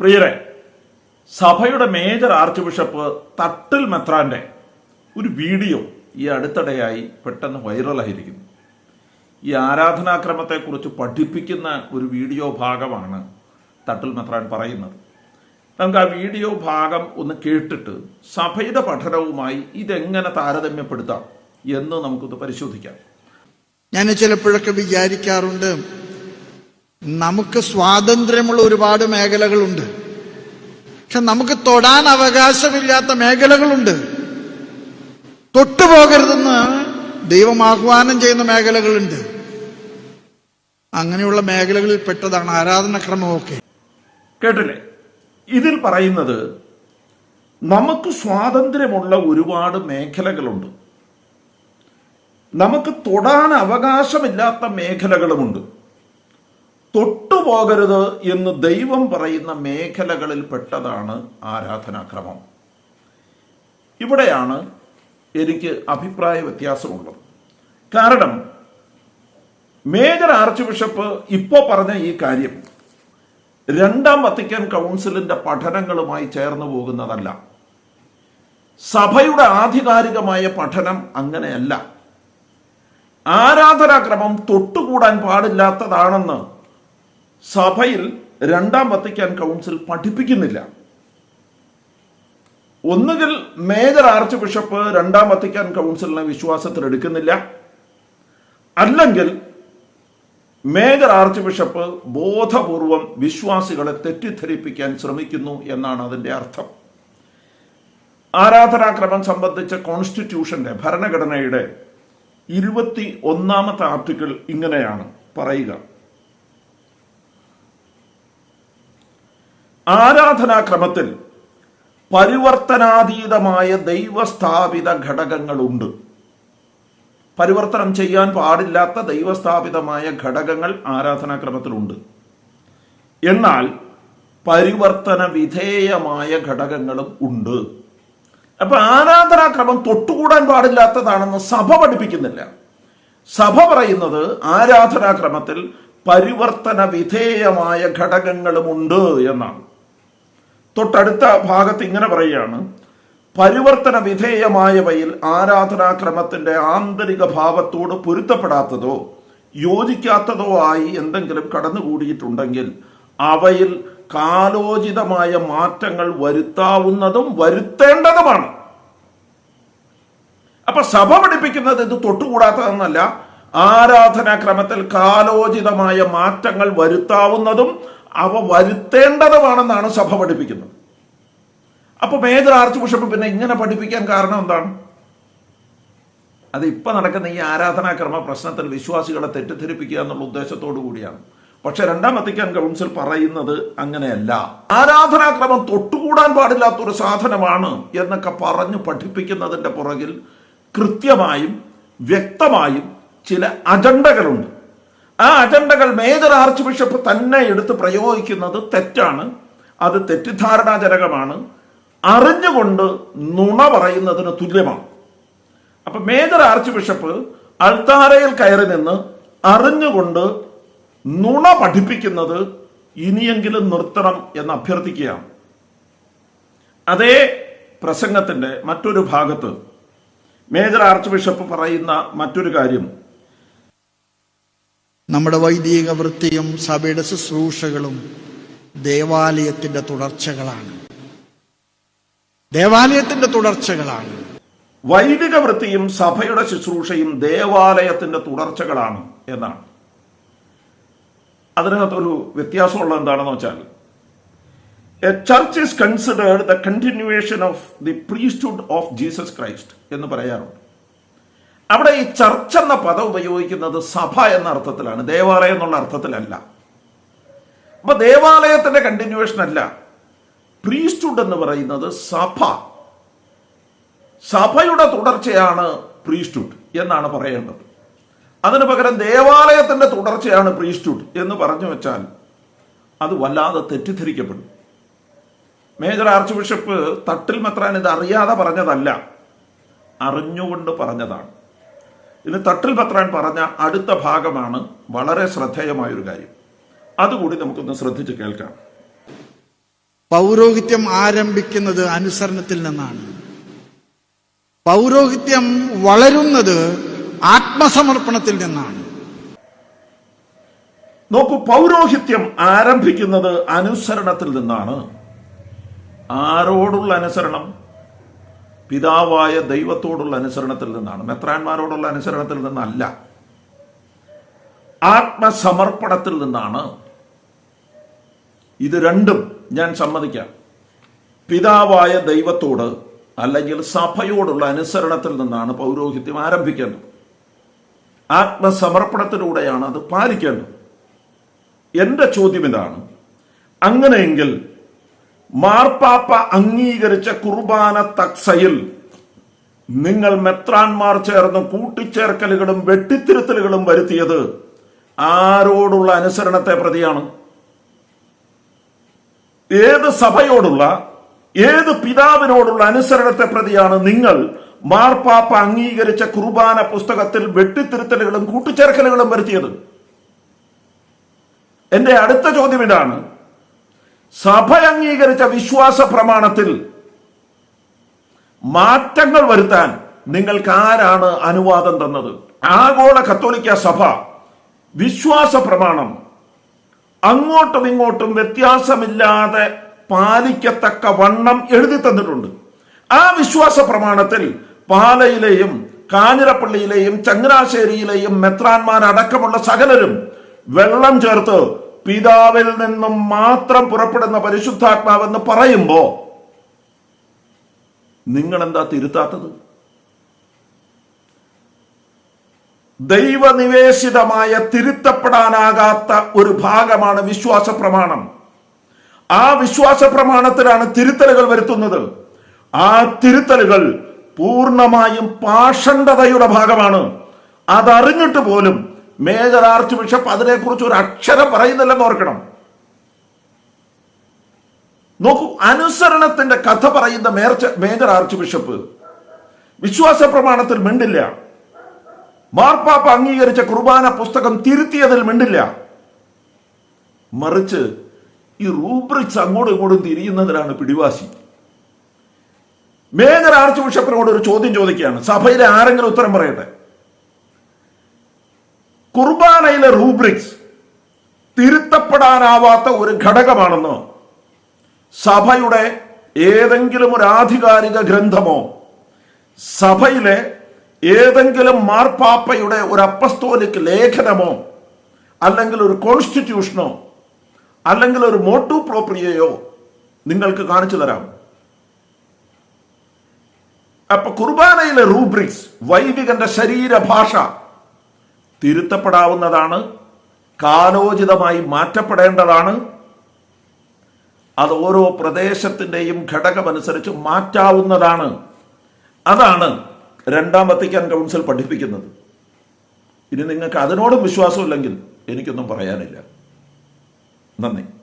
പ്രിയരെ സഭയുടെ major archbishop Thattil മെത്രാന്റെ ഒരു വീഡിയോ ഈ അടുത്തിടെയായി പെട്ടെന്ന് വൈറലായിരിക്കുന്നു. ഈ ആരാധനാക്രമത്തെക്കുറിച്ച് പഠിപ്പിക്കുന്ന ഒരു വീഡിയോ ഭാഗമാണ് തട്ടിൽ മെത്രാൻ പറയുന്നത്. നമുക്ക് ആ വീഡിയോ ഭാഗം ഒന്ന് കേട്ടിട്ട് സഭയുടെ പഠനവുമായി ഇതെങ്ങനെ താരതമ്യപ്പെടുത്താം എന്ന് നമുക്കൊന്ന് പരിശോധിക്കാം. ഞാൻ ചിലപ്പോഴൊക്കെ വിചാരിക്കാറുണ്ട് നമുക്ക് സ്വാതന്ത്ര്യമുള്ള ഒരുപാട് മേഖലകളുണ്ട്. പക്ഷെ നമുക്ക് തൊടാൻ അവകാശമില്ലാത്ത മേഖലകളുണ്ട്. തൊട്ടുപോകരുതെന്ന് ദൈവം ആഹ്വാനം ചെയ്യുന്ന മേഖലകളുണ്ട്. അങ്ങനെയുള്ള മേഖലകളിൽ പെട്ടതാണ് ആരാധനക്രമമൊക്കെ. കേട്ടില്ലേ? ഇതിൽ പറയുന്നത് നമുക്ക് സ്വാതന്ത്ര്യമുള്ള ഒരുപാട് മേഖലകളുണ്ട്. നമുക്ക് തൊടാൻ അവകാശമില്ലാത്ത മേഖലകളുമുണ്ട്. തൊട്ടുപോകരുത് എന്ന് ദൈവം പറയുന്ന മേഖലകളിൽ പെട്ടതാണ് ആരാധനാക്രമം. ഇവിടെയാണ് എനിക്ക് അഭിപ്രായ വ്യത്യാസമുള്ളത്. കാരണം മേജർ ആർച്ച് ബിഷപ്പ് ഇപ്പോൾ പറഞ്ഞ ഈ കാര്യം രണ്ടാം വത്തിക്കാൻ കൗൺസിലിന്റെ പഠനങ്ങളുമായി ചേർന്ന് പോകുന്നതല്ല. സഭയുടെ ആധികാരികമായ പഠനം അങ്ങനെയല്ല. ആരാധനാക്രമം തൊട്ടുകൂടാൻ പാടില്ലാത്തതാണെന്ന് സഭയിൽ രണ്ടാം വത്തിക്കാൻ കൗൺസിൽ പഠിപ്പിക്കുന്നില്ല. ഒന്നുകിൽ മേജർ ആർച്ച് ബിഷപ്പ് രണ്ടാം വത്തിക്കാൻ കൗൺസിലിനെ വിശ്വാസത്തിൽ എടുക്കുന്നില്ല. അല്ലെങ്കിൽ മേജർ ആർച്ച് ബിഷപ്പ് ബോധപൂർവം വിശ്വാസികളെ തെറ്റിദ്ധരിപ്പിക്കാൻ ശ്രമിക്കുന്നു എന്നാണ് അതിന്റെ അർത്ഥം. ആരാധനാക്രമം സംബന്ധിച്ച കോൺസ്റ്റിറ്റ്യൂഷന്റെ ഭരണഘടനയുടെ ഇരുപത്തി ഒന്നാമത്തെ ആർട്ടിക്കിൾ ഇങ്ങനെയാണ് പറയുക. ആരാധനാക്രമത്തിൽ പരിവർത്തനാതീതമായ ദൈവസ്ഥാപിത ഘടകങ്ങളുണ്ട്. പരിവർത്തനം ചെയ്യാൻ പാടില്ലാത്ത ദൈവസ്ഥാപിതമായ ഘടകങ്ങൾ ആരാധനാക്രമത്തിലുണ്ട്. എന്നാൽ പരിവർത്തന വിധേയമായ ഘടകങ്ങളും ഉണ്ട്. അപ്പൊ ആരാധനാക്രമം തൊട്ടുകൂടാൻ പാടില്ലാത്തതാണെന്ന് സഭ പഠിപ്പിക്കുന്നില്ല. സഭ പറയുന്നത് ആരാധനാക്രമത്തിൽ പരിവർത്തന വിധേയമായ ഘടകങ്ങളുമുണ്ട് എന്നാണ്. തൊട്ടടുത്ത ഭാഗത്ത് ഇങ്ങനെ പറയുകയാണ്. പരിവർത്തന വിധേയമായവയിൽ ആരാധനാക്രമത്തിന്റെ ആന്തരിക ഭാവത്തോട് പൊരുത്തപ്പെടാത്തതോ യോജിക്കാത്തതോ ആയി എന്തെങ്കിലും കടന്നുകൂടിയിട്ടുണ്ടെങ്കിൽ അവയിൽ കാലോചിതമായ മാറ്റങ്ങൾ വരുത്താവുന്നതും വരുത്തേണ്ടതുമാണ്. അപ്പൊ സഭ പഠിപ്പിക്കുന്നത് ഇത് തൊട്ടുകൂടാത്തതെന്നല്ല. ആരാധനാക്രമത്തിൽ കാലോചിതമായ മാറ്റങ്ങൾ വരുത്താവുന്നതും അവ വരുത്തേണ്ടതുമാണെന്നാണ് സഭ പഠിപ്പിക്കുന്നത്. അപ്പൊ മേജർ ആർച്ച് ബിഷപ്പ് പിന്നെ ഇങ്ങനെ പഠിപ്പിക്കാൻ കാരണം എന്താണ്? അത് ഇപ്പൊ നടക്കുന്ന ഈ ആരാധനാക്രമ പ്രശ്നത്തിൽ വിശ്വാസികളെ തെറ്റിദ്ധരിപ്പിക്കുക എന്നുള്ള ഉദ്ദേശത്തോടു കൂടിയാണ്. പക്ഷെ രണ്ടാം വത്തിക്കാൻ കൗൺസിൽ പറയുന്നത് അങ്ങനെയല്ല. ആരാധനാക്രമം തൊട്ടുകൂടാൻ പാടില്ലാത്തൊരു സാധനമാണ് എന്നൊക്കെ പറഞ്ഞു പഠിപ്പിക്കുന്നതിന്റെ പുറകിൽ കൃത്യമായും വ്യക്തമായും ചില അജണ്ടകളുണ്ട്. ആ അജണ്ടകൾ മേജർ ആർച്ച് ബിഷപ്പ് തന്നെ എടുത്ത് പ്രയോഗിക്കുന്നത് തെറ്റാണ്. അത് തെറ്റിദ്ധാരണാജനകമാണ്. അറിഞ്ഞുകൊണ്ട് നുണ പറയുന്നതിന് തുല്യമാണ്. അപ്പൊ മേജർ ആർച്ച് ബിഷപ്പ് അൾത്താരയിൽ കയറി നിന്ന് അറിഞ്ഞുകൊണ്ട് നുണ പഠിപ്പിക്കുന്നത് ഇനിയെങ്കിലും നിർത്തണം എന്ന് അഭ്യർത്ഥിക്കുകയാണ്. അതേ പ്രസംഗത്തിന്റെ മറ്റൊരു ഭാഗത്ത് മേജർ ആർച്ച് ബിഷപ്പ് പറയുന്ന മറ്റൊരു കാര്യം. നമ്മുടെ വൈദിക വൃത്തിയും സഭയുടെ ശുശ്രൂഷകളും ദേവാലയത്തിന്റെ തുടർച്ചകളാണ്. ദേവാലയത്തിന്റെ തുടർച്ചകളാണ്. വൈദിക വൃത്തിയും സഭയുടെ ശുശ്രൂഷയും ദേവാലയത്തിന്റെ തുടർച്ചകളാണ് എന്നാണ്. അതിനകത്തൊരു വ്യത്യാസമുള്ള എന്താണെന്ന് വെച്ചാൽ a church is considered the continuation of the priesthood of Jesus Christ എന്ന് പറയാറുണ്ട്. അവിടെ ഈ ചർച്ച് എന്ന പദം ഉപയോഗിക്കുന്നത് സഭ എന്ന അർത്ഥത്തിലാണ്. ദേവാലയം എന്നുള്ള അർത്ഥത്തിലല്ല. അപ്പൊ ദേവാലയത്തിന്റെ കണ്ടിന്യൂവേഷൻ അല്ല. പ്രീസ്റ്റുഡ് എന്ന് പറയുന്നത് സഭ. സഭയുടെ തുടർച്ചയാണ് പ്രീസ്റ്റുഡ് എന്നാണ് പറയേണ്ടത്. അതിനു പകരം ദേവാലയത്തിന്റെ തുടർച്ചയാണ് പ്രീസ്റ്റുഡ് എന്ന് പറഞ്ഞു വെച്ചാൽ അത് വല്ലാതെ തെറ്റിദ്ധരിക്കപ്പെടും. മേജർ ആർച്ച് ബിഷപ്പ് തട്ടിൽ മെത്രാൻ ഇത് അറിയാതെ പറഞ്ഞതല്ല. അറിഞ്ഞുകൊണ്ട് പറഞ്ഞതാണ്. ഇന്ന് തട്ടിൽ പത്രാൻ പറഞ്ഞ അടുത്ത ഭാഗമാണ് വളരെ ശ്രദ്ധേയമായൊരു കാര്യം. അതുകൂടി നമുക്കൊന്ന് ശ്രദ്ധിച്ച് കേൾക്കാം. പൗരോഹിത്യം ആരംഭിക്കുന്നത് അനുസരണത്തിൽ നിന്നാണ്. പൗരോഹിത്യം വളരുന്നത് ആത്മസമർപ്പണത്തിൽ നിന്നാണ്. നോക്കൂ പൗരോഹിത്യം ആരംഭിക്കുന്നത് അനുസരണത്തിൽ നിന്നാണ്. ആരോടുള്ള അനുസരണം? പിതാവായ ദൈവത്തോടുള്ള അനുസരണത്തിൽ നിന്നാണ്. മെത്രാന്മാരോടുള്ള അനുസരണത്തിൽ നിന്നല്ല. ആത്മസമർപ്പണത്തിൽ നിന്നാണ്. ഇത് രണ്ടും ഞാൻ സമ്മതിക്കാം. പിതാവായ ദൈവത്തോട് അല്ലെങ്കിൽ സഭയോടുള്ള അനുസരണത്തിൽ നിന്നാണ് പൗരോഹിത്യം ആരംഭിക്കേണ്ടത്. ആത്മസമർപ്പണത്തിലൂടെയാണ് അത് പാലിക്കേണ്ടത്. എന്റെ ചോദ്യം ഇതാണ്. അങ്ങനെയെങ്കിൽ മാർപ്പാപ്പ അംഗീകരിച്ച കുർബാന തക്സയിൽ നിങ്ങൾ മെത്രാൻമാർ ചേർന്ന് കൂട്ടിച്ചേർക്കലുകളും വെട്ടിത്തിരുത്തലുകളും വരുത്തിയത് ആരോടുള്ള അനുസരണത്തെ പ്രതിയാണ്. ഏത് സഭയോടുള്ള ഏത് പിതാവിനോടുള്ള അനുസരണത്തെ പ്രതിയാണ് നിങ്ങൾ മാർപ്പാപ്പ അംഗീകരിച്ച കുർബാന പുസ്തകത്തിൽ വെട്ടിത്തിരുത്തലുകളും കൂട്ടിച്ചേർക്കലുകളും വരുത്തിയത്. എന്റെ അടുത്ത ചോദ്യം ഇതാണ്. സഭ അംഗീകരിച്ച വിശ്വാസ പ്രമാണത്തിൽ മാറ്റങ്ങൾ വരുത്താൻ നിങ്ങൾക്ക് ആരാണ് അനുവാദം തന്നത്? ആഗോള കത്തോലിക്ക സഭ വിശ്വാസ പ്രമാണം അങ്ങോട്ടും ഇങ്ങോട്ടും വ്യത്യാസമില്ലാതെ പാലിക്കത്തക്ക വണ്ണം എഴുതി തന്നിട്ടുണ്ട്. ആ വിശ്വാസ പ്രമാണത്തിൽ പാലയിലെയും കാഞ്ഞിരപ്പള്ളിയിലെയും ചങ്ങനാശ്ശേരിയിലെയും മെത്രാന്മാരടക്കമുള്ള സകലരും വെള്ളം ചേർത്ത് പിതാവിൽ നിന്നും മാത്രം പുറപ്പെടുന്ന പരിശുദ്ധാത്മാവെന്ന് പറയുമ്പോ നിങ്ങൾ എന്താ തിരുത്താത്തത്? ദൈവനിവേശിതമായ തിരുത്തപ്പെടാനാകാത്ത ഒരു ഭാഗമാണ് വിശ്വാസ പ്രമാണം. ആ വിശ്വാസ പ്രമാണത്തിലാണ് തിരുത്തലുകൾ വരുത്തുന്നത്. ആ തിരുത്തലുകൾ പൂർണമായും പാഷണ്ഡതയുടെ ഭാഗമാണ്. അതറിഞ്ഞിട്ട് പോലും മേജർ ആർച്ച് ബിഷപ്പ് അതിനെക്കുറിച്ച് ഒരു അക്ഷരം പറയുന്നില്ലെന്ന് ഓർക്കണം. നോക്കൂ അനുസരണത്തിന്റെ കഥ പറയുന്ന മേർച്ച- മേജർ ആർച്ച് ബിഷപ്പ് വിശ്വാസ പ്രമാണത്തിൽ മിണ്ടില്ല. മാർപ്പാപ്പ അംഗീകരിച്ച കുർബാന പുസ്തകം തിരുത്തിയതിൽ മിണ്ടില്ല. മറിച്ച് ഈ റൂബ്രിക്സ് അങ്ങോട്ടും ഇങ്ങോട്ടും തിരിയുന്നതിലാണ് പിടിവാശി. മേജർ ആർച്ച് ബിഷപ്പിനോട് ഒരു ചോദ്യം ചോദിക്കുകയാണ്. സഭയിലെ ആരെങ്കിലും ഉത്തരം പറയട്ടെ? കുർബാനയിലെ റൂബ്രിക്സ് തിരുത്തപ്പെടാനാവാത്ത ഒരു ഘടകമാണെന്ന് സഭയുടെ ഏതെങ്കിലും ഒരു ആധികാരിക ഗ്രന്ഥമോ സഭയിലെ ഏതെങ്കിലും മാർപ്പാപ്പയുടെ ഒരു അപ്പസ്തോലിക് ലേഖനമോ അല്ലെങ്കിൽ ഒരു കോൺസ്റ്റിറ്റ്യൂഷനോ അല്ലെങ്കിൽ ഒരു മോട്ടു പ്രോപ്രിയയോ നിങ്ങൾക്ക് കാണിച്ചു തരാം. അപ്പൊ കുർബാനയിലെ റൂബ്രിക്സ് വൈദികന്റെ ശരീരഭാഷ തിരുത്തപ്പെടാവുന്നതാണ് കാലോചിതമായി മാറ്റപ്പെടേണ്ടതാണ്. അത് ഓരോ പ്രദേശത്തിന്റെയും ഘടകമനുസരിച്ച് മാറ്റാവുന്നതാണ്. അതാണ് രണ്ടാം വത്തിക്കാൻ കൗൺസിൽ പഠിപ്പിക്കുന്നത്. ഇനി നിങ്ങൾക്ക് അതിനോടും വിശ്വാസമില്ലെങ്കിൽ എനിക്കൊന്നും പറയാനില്ല. നന്ദി.